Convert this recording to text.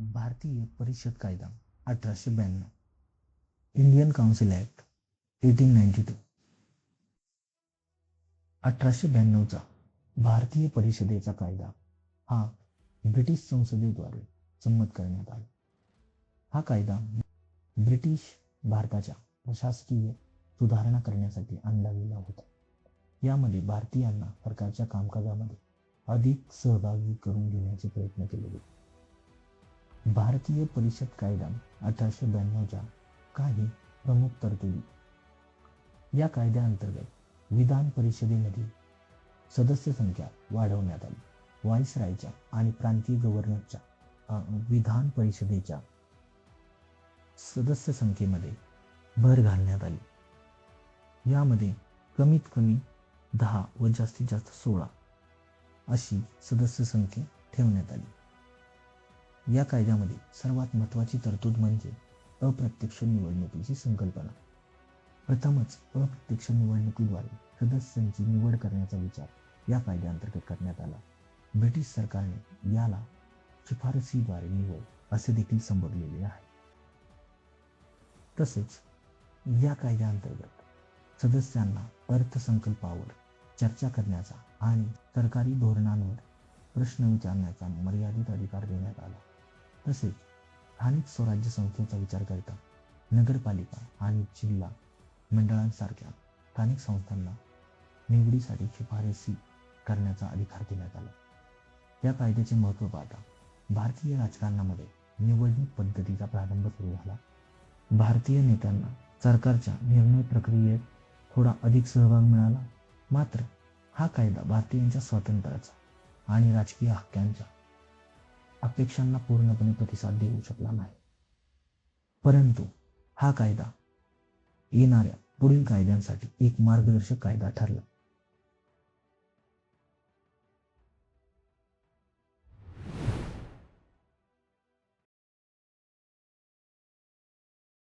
भारतीय परिषद कायदा अठराशे ब्याण्णव. Indian council act eighteen ninety two अठराशे ब्याण्णवचा भारतीय परिषदेचा कायदा हा ब्रिटिश संसदेद्वारे संमत करण्यात आला. हा कायदा ब्रिटिश भारताच्या प्रशासकीय सुधारणा करण्यासाठी आणला गेला होता. यामध्ये भारतीयांना सरकारच्या कामकाजामध्ये अधिक सहभागी करून घेण्याचे प्रयत्न केले गेले भारतीय परिषद कायदा अठराशे ब्याण्णवच्या काही प्रमुख तरतुदी. या कायद्याअंतर्गत विधान परिषदेमध्ये सदस्य संख्या वाढवण्यात आली. व्हाईसरायच्या आणि प्रांतीय गव्हर्नरच्या विधान परिषदेच्या सदस्य संख्येमध्ये भर घालण्यात आली. यामध्ये कमीत कमी दहा व जास्तीत जास्त सोळा अशी सदस्य संख्या ठेवण्यात आली. या कायद्यामध्ये सर्वात महत्त्वाची तरतूद म्हणजे अप्रत्यक्ष निवडणुकीची संकल्पना. प्रथमच अप्रत्यक्ष निवडणुकीद्वारे सदस्यांची निवड करण्याचा विचार या कायद्याअंतर्गत करण्यात आला. ब्रिटिश सरकारने याला शिफारसीद्वारे निवड असे देखील संबोधलेले आहे. तसेच या कायद्याअंतर्गत सदस्यांना अर्थसंकल्पावर चर्चा करण्याचा आणि सरकारी धोरणांवर प्रश्न विचारण्याचा मर्यादित अधिकार देण्यात आला. तसेच स्थानिक स्वराज्य संस्थेचा विचार करता नगरपालिका आणि जिल्हा मंडळांसारख्या स्थानिक संस्थांना निवडीसाठी शिफारसी करण्याचा अधिकार देण्यात आला. या कायद्याचे महत्त्व पाहता भारतीय राजकारणामध्ये निवडणूक पद्धतीचा प्रारंभ सुरू झाला. भारतीय नेत्यांना सरकारच्या निर्णय प्रक्रियेत थोडा अधिक सहभाग मिळाला. मात्र हा कायदा भारतीयांच्या स्वातंत्र्याचा आणि राजकीय हक्कांच्या अपेक्षांना पूर्णपणे प्रतिसाद देऊ शकला नाही. परंतु हा कायदा येणाऱ्या पुढील कायद्यांसाठी एक मार्गदर्शक कायदा ठरला.